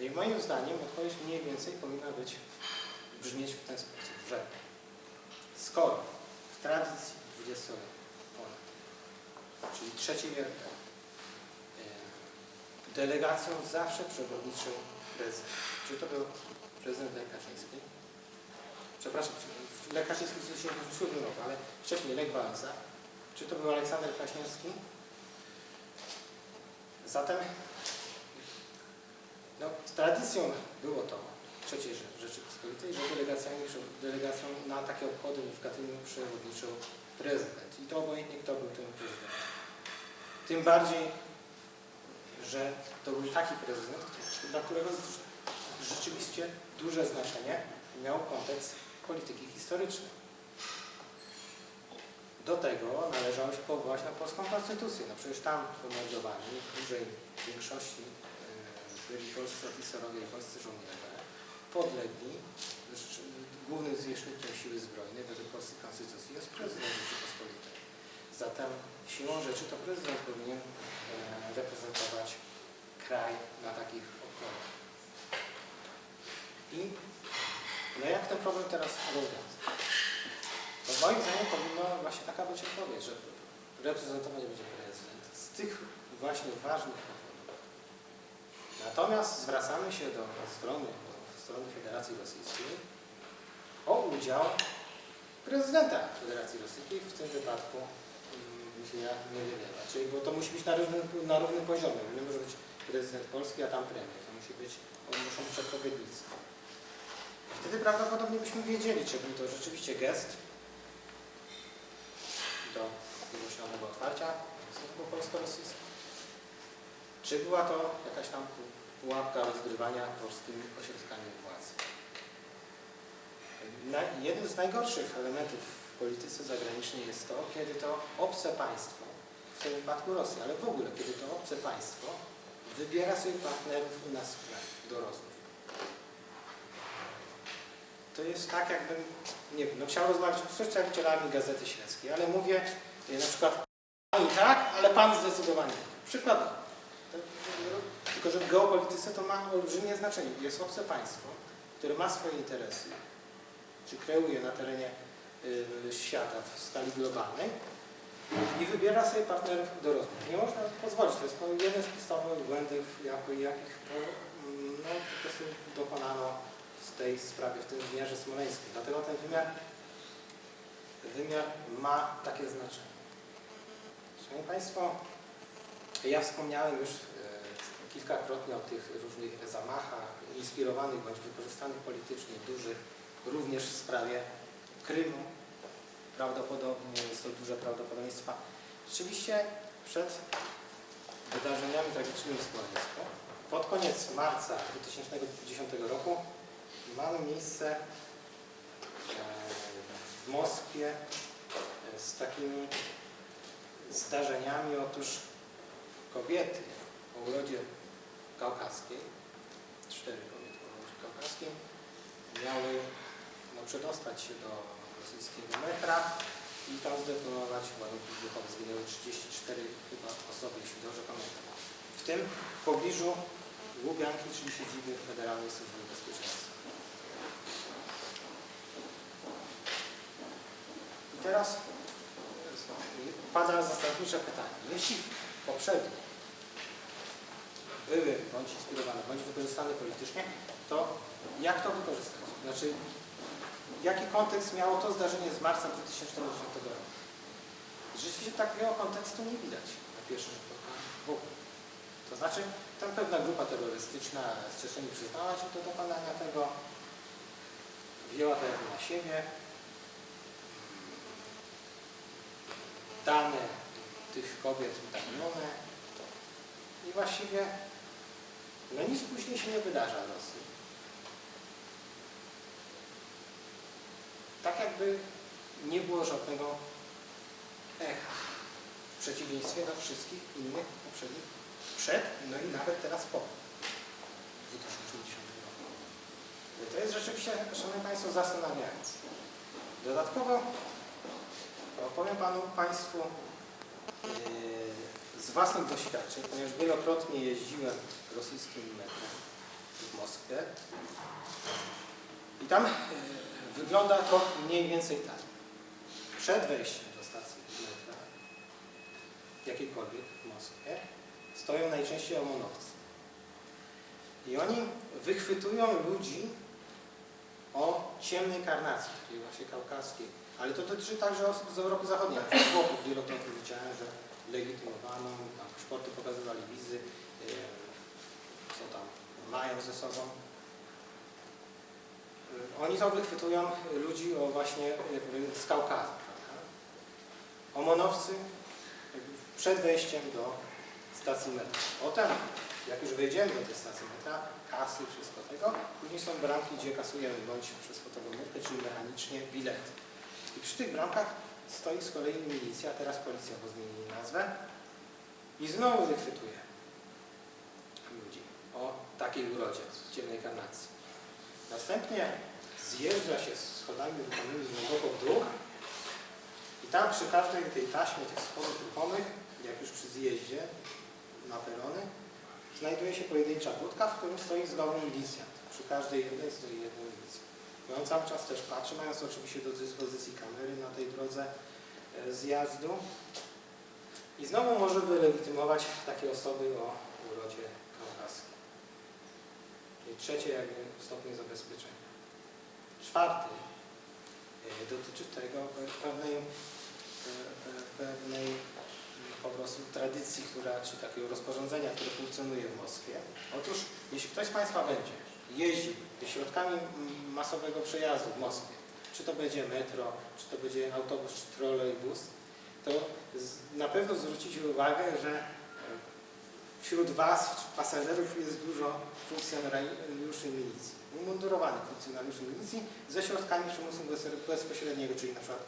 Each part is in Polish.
I moim zdaniem odpowiedź mniej więcej powinna być, brzmieć w ten sposób, że skoro w tradycji dwudziestoletniej ponad, czyli trzeciej RP, e, delegacją zawsze przewodniczył prezydent. Czy to był prezydent Lech Kaczyński? Przepraszam, Lech Kaczyński w 1907 roku, ale wcześniej Lech Wałęsa. Czy to był Aleksander Kwaśniewski? Zatem no, tradycją było to III Rze- Rzeczypospolitej, że delegacjami, delegacją na takie obchody w Katyniu przewodniczył prezydent. I to obojętnie kto był tym prezydentem. Tym bardziej, że to był taki prezydent, dla którego rzeczywiście duże znaczenie miał kontekst polityki historycznej. Do tego należało się powołać na polską konstytucję. No przecież tam pomordowani w dużej większości byli polscy oficerowie i polscy żołnierze, podlegli, głównym zwierzchnikiem siły zbrojnej według polskiej konstytucji jest prezydent Rzeczypospolitej. Zatem siłą rzeczy to prezydent powinien e, reprezentować kraj na takich obchodach. I no jak ten problem teraz rozwiązać? To moim zdaniem powinna właśnie taka być odpowiedź, że reprezentować będzie prezydent z tych właśnie ważnych powodów. Natomiast zwracamy się do strony, do strony Federacji Rosyjskiej o udział prezydenta Federacji Rosyjskiej, w tym wypadku Michała Medwiediewa. Czyli bo to musi być na równym, na równym poziomie. Nie może być prezydent Polski, a tam premier. To musi być, oni muszą być odpowiednicy. Wtedy prawdopodobnie byśmy wiedzieli, czy był to rzeczywiście gest do niemyślonego otwarcia stosunków polsko-rosyjskich, czy była to jakaś tam pułapka rozgrywania polskimi ośrodkami władzy. Jednym z najgorszych elementów w polityce zagranicznej jest to, kiedy to obce państwo, w tym wypadku Rosja, ale w ogóle, kiedy to obce państwo wybiera sobie partnerów u nas w kraju do rozmów. To jest tak, jakbym, nie wiem, no chciał rozmawiać z przedstawicielami Gazety Śledzkiej, ale mówię na przykład tak, ale pan zdecydowanie. nie. Przykładowo. Tylko, że w geopolityce to ma olbrzymie znaczenie. Jest obce państwo, które ma swoje interesy, czy kreuje na terenie y, świata w skali globalnej i wybiera sobie partnerów do rozmów. Nie można pozwolić. To jest jeden z podstawowych błędów, jako, jakich no, no, po prostu dokonano w tej sprawie, w tym wymiarze smoleńskim. Dlatego ten wymiar, wymiar ma takie znaczenie. Szanowni Państwo, ja wspomniałem już kilkakrotnie o tych różnych zamachach inspirowanych bądź wykorzystanych politycznie, dużych, również w sprawie Krymu. Prawdopodobnie jest to duże prawdopodobieństwa. Rzeczywiście przed wydarzeniami tragicznymi w Smoleńsku, pod koniec marca 2010 roku mamy miejsce e, w Moskwie e, z takimi zdarzeniami. Otóż kobiety o urodzie kaukaskiej, cztery kobiety o urodzie kaukaskiej, miały no, przedostać się do rosyjskiego metra i tam zdetonować ładunki wybuchowe. Zginęły 34 chyba osoby, jeśli dobrze pamiętam. W tym w pobliżu Łubianki, czyli siedziby Federalnej Służby Bezpieczeństwa. I teraz e, pada zasadnicze pytanie. Jeśli poprzednie były bądź inspirowane, bądź wykorzystane politycznie, to jak to wykorzystać? Znaczy, jaki kontekst miało to zdarzenie z marca 2010 roku? Rzeczywiście takiego kontekstu nie widać na pierwszy rzut oka w ogóle. To znaczy, tam pewna grupa terrorystyczna z Czeczeni przyznała się do dokonania tego, wzięła to jakby na siebie. Dane tych kobiet udanione i właściwie no nic później się nie wydarza w Rosji. Tak jakby nie było żadnego echa. W przeciwieństwie do wszystkich innych poprzednich przed, no i nawet teraz po 2010 roku. To jest rzeczywiście, Szanowni Państwo, zastanawiające. Dodatkowo opowiem Panu Państwu yy, z własnych doświadczeń, ponieważ wielokrotnie jeździłem rosyjskim metrem w Moskwie. I tam e, wygląda to mniej więcej tak. Przed wejściem do stacji metra, jakiejkolwiek w Moskwie, stoją najczęściej omonowcy. I oni wychwytują ludzi o ciemnej karnacji, takiej właśnie kaukaskiej. Ale to dotyczy także osób z Europy Zachodniej. Przykład Włochów wielokrotnie widziałem, że legitymowano, tam paszporty pokazywali wizy, yy, co tam mają ze sobą. Yy, Oni to wychwytują ludzi o właśnie jakby z Kaukazu. Omonowcy przed wejściem do stacji metra. Potem, jak już wejdziemy do tej stacji metra, kasy, wszystko tego, później są bramki, gdzie kasujemy bądź przez fotogometkę, czyli mechanicznie bilety. I przy tych bramkach stoi z kolei milicja, teraz policja, bo zmienili nazwę, i znowu wychwytuje ludzi o takiej urodzie, ciemnej karnacji. Następnie zjeżdża się z schodami ruchomymi głęboko w dół i tam przy każdej tej taśmie tych schodów ruchomych, jak już przy zjeździe na perony, znajduje się pojedyncza budka, w którym stoi znowu milicjant. Przy każdej jednej stoi jeden milicjant. I on cały czas też patrzy, mając oczywiście do dyspozycji kamery na tej drodze e, zjazdu. I znowu może wylegitymować takie osoby o urodzie kaukaskiej. Czyli trzecie jakby stopień zabezpieczenia. Czwarty e, dotyczy tego pe- pewnej, e, pe- pewnej mm, po prostu tradycji, która, czy takiego rozporządzenia, które funkcjonuje w Moskwie. Otóż, jeśli ktoś z Państwa będzie jeździł środkami masowego przejazdu w Moskwie, czy to będzie metro, czy to będzie autobus, czy trolejbus, to na pewno zwrócicie uwagę, że e, wśród Was, pasażerów, jest dużo funkcjonariuszy milicji, umundurowanych funkcjonariuszy milicji ze środkami przymusu bez- bezpośredniego, czyli na przykład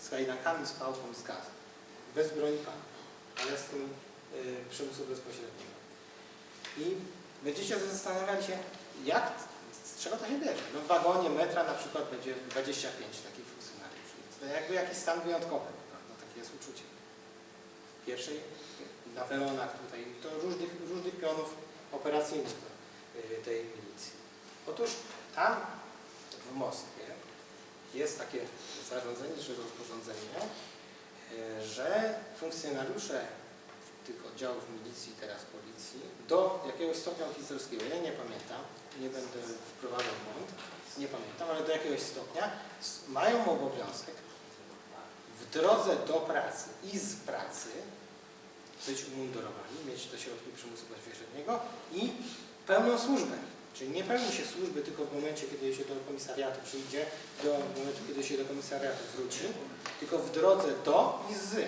z kajdankami, z pałką z gazem. Bez broni palnej, ale z tym y, przymusu bezpośredniego. I będziecie zastanawiali się, jak, z czego to się bierze. No w wagonie metra na przykład będzie 25 takich funkcjonariuszy. To jakby jakiś stan wyjątkowy, prawda? takie jest uczucie. W pierwszej, na peronach tutaj, to różnych, różnych pionów operacyjnych y, tej milicji. Otóż tam w Moskwie jest takie zarządzenie, czy rozporządzenie, y, że funkcjonariusze oddziałów milicji, teraz policji, do jakiegoś stopnia oficerskiego, ja nie pamiętam, nie będę wprowadzał błąd, nie pamiętam, ale do jakiegoś stopnia mają obowiązek w drodze do pracy i z pracy być umundurowani, mieć te środki przymusu bezpośredniego i pełną służbę. Czyli nie pełni się służby tylko w momencie, kiedy się do komisariatu przyjdzie, do momentu, kiedy się do komisariatu wróci, tylko w drodze do i z.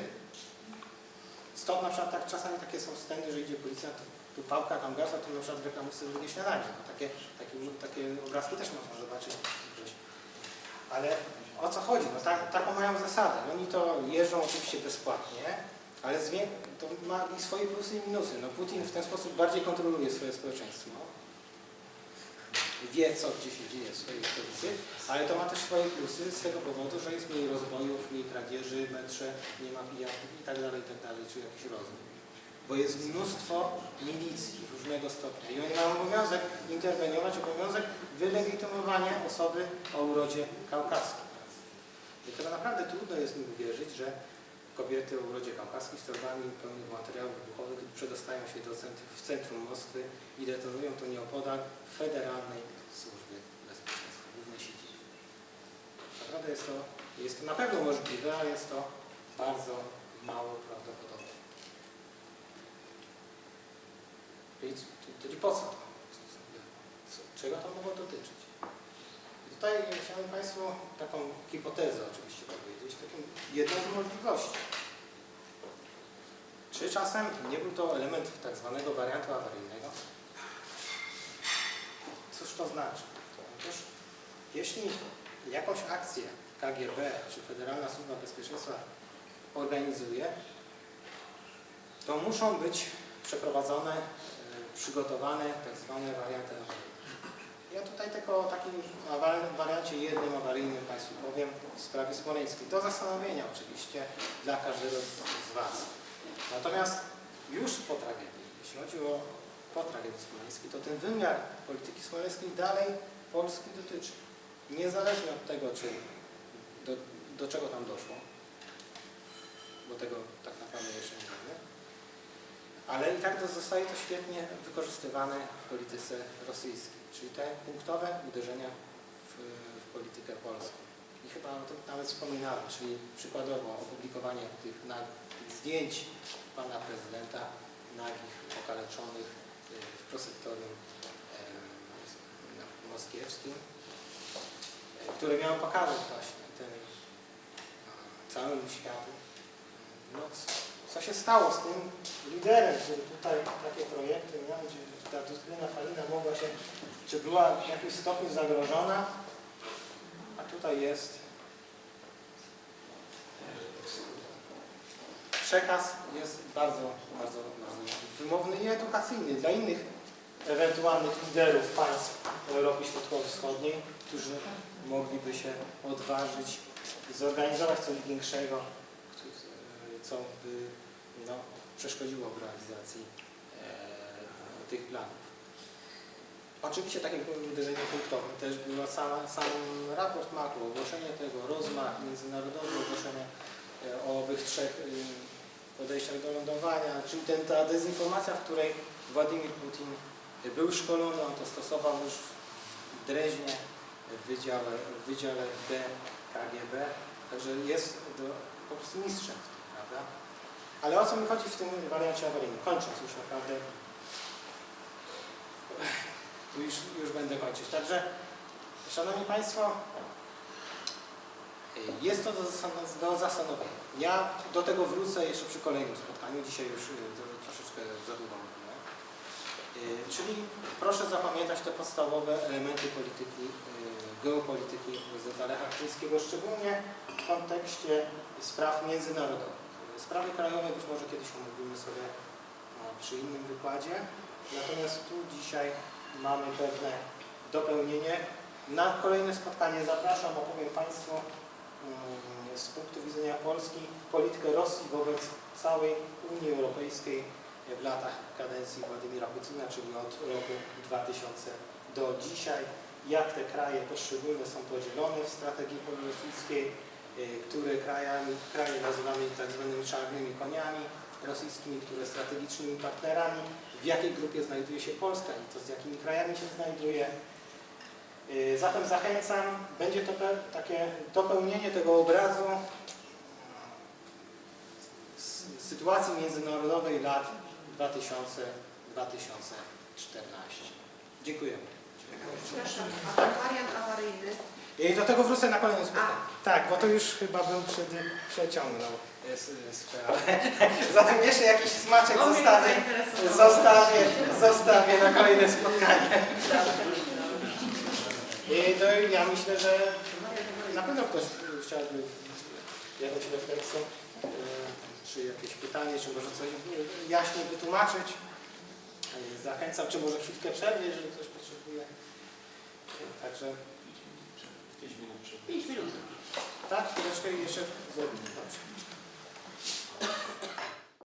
Stąd na przykład tak, czasami takie są sceny, że idzie policjant, tu pałka, tam gaz, a tu na przykład w drugie śniadanie. No, takie, takie, takie obrazki też można zobaczyć. Ale o co chodzi? No tak, taką mają zasadę. Oni to jeżdżą oczywiście bezpłatnie, ale to ma swoje plusy i minusy. No Putin w ten sposób bardziej kontroluje swoje społeczeństwo. Wie, co gdzie się dzieje w swojej stolicy, ale to ma też swoje plusy z tego powodu, że jest mniej rozbojów, mniej kradzieży, metrze, nie ma pijaków i tak dalej, i tak dalej, czy jakiś rozwój. Bo jest mnóstwo milicji różnego stopnia i oni mają obowiązek interweniować, obowiązek wylegitymowania osoby o urodzie kaukaskiej. I to naprawdę trudno jest mi uwierzyć, że kobiety o urodzie kaukaskiej z torbami pełnych materiałów wybuchowych przedostają się do centrum, w centrum Moskwy i detonują to nieopodal Federalnej Służby Bezpieczeństwa, głównej siedzibie. Naprawdę jest to, jest to na pewno możliwe, ale jest to bardzo mało prawdopodobne. Czyli, czyli po co to? Czego to mogło dotyczyć? Tutaj chciałem Państwu taką hipotezę oczywiście powiedzieć, taką jedną z możliwości. Czy czasem nie był to element tak zwanego wariantu awaryjnego? Cóż to znaczy? Otóż jeśli jakąś akcję KGB czy Federalna Służba Bezpieczeństwa organizuje, to muszą być przeprowadzone, e, przygotowane tak zwane warianty awaryjne. Ja tutaj tylko o takim wariancie jednym awaryjnym Państwu powiem w sprawie smoleńskiej. Do zastanowienia oczywiście dla każdego z Was. Natomiast już po tragedii, jeśli chodzi o po tragedii smoleńskiej, to ten wymiar polityki smoleńskiej dalej Polski dotyczy. Niezależnie od tego, czy do, do czego tam doszło, bo tego tak naprawdę jeszcze nie wiemy, ale i tak to zostaje to świetnie wykorzystywane w polityce rosyjskiej, czyli te punktowe uderzenia w, w politykę polską. I chyba o tym nawet wspominałem, czyli przykładowo opublikowanie tych zdjęć pana prezydenta nagich, okaleczonych y, w prosektorium moskiewskim, y, które miało pokazać właśnie ten, a, całemu światu, no, co, się stało z tym liderem, który tutaj takie projekty miał, gdzie ta dyscyplina Falina mogła się, czy była w jakimś stopniu zagrożona, a tutaj jest przekaz jest bardzo, bardzo, bardzo wymowny i edukacyjny dla innych ewentualnych liderów państw Europy Środkowo-Wschodniej, którzy mogliby się odważyć zorganizować coś większego, co by no, przeszkodziło w realizacji e, tych planów. Oczywiście takim uderzeniem punktowym też był sama, sam raport Makro, ogłoszenie tego, rozmach międzynarodowy, ogłoszenie e, o owych trzech y, podejściach do lądowania, czyli ten, ta dezinformacja, w której Władimir Putin był szkolony, on to stosował już w Dreźnie, w wydziale, w wydziale B KGB, także jest do, po prostu mistrzem w tym, prawda? Ale o co mi chodzi w tym wariancie awaryjnym? Kończąc już naprawdę, już, już będę kończyć. Także, Szanowni Państwo, jest to do, do zastanowienia. Ja do tego wrócę jeszcze przy kolejnym spotkaniu. Dzisiaj już y, troszeczkę za długo mówiłem. Y, Czyli proszę zapamiętać te podstawowe elementy polityki, y, geopolityki prezydenta Lecha Kaczyńskiego, szczególnie w kontekście spraw międzynarodowych. Sprawy krajowe być może kiedyś omówimy sobie no, przy innym wykładzie. Natomiast tu dzisiaj mamy pewne dopełnienie. Na kolejne spotkanie zapraszam, opowiem Państwu mm, z punktu widzenia Polski politykę Rosji wobec całej Unii Europejskiej w latach kadencji Władimira Putina, czyli od roku 2000 do dzisiaj, jak te kraje poszczególne są podzielone w strategii y, które krajami, kraje nazywamy tak zwanymi czarnymi koniami rosyjskimi, które strategicznymi partnerami, w jakiej grupie znajduje się Polska i to z jakimi krajami się znajduje. Y, Zatem zachęcam, będzie to takie dopełnienie tego obrazu sytuacji międzynarodowej lat 2000-2014. Dziękuję. Przepraszam, a wariant awaryjny, do tego wrócę na kolejnym spotkaniu. Tak, bo to już chyba bym przed, przeciągnął ale zatem jeszcze jakiś smaczek mnie zostawię, zostawię, zostawię na kolejne spotkanie. I to ja myślę, że na pewno ktoś chciałby jakąś refleksję, e, czy jakieś pytanie, czy może coś jaśniej wytłumaczyć. E, Zachęcam, czy może chwilkę przerwy, jeżeli ktoś potrzebuje. E, Także 5 minut. tak, chwileczkę i jeszcze zrobimy. Dobrze.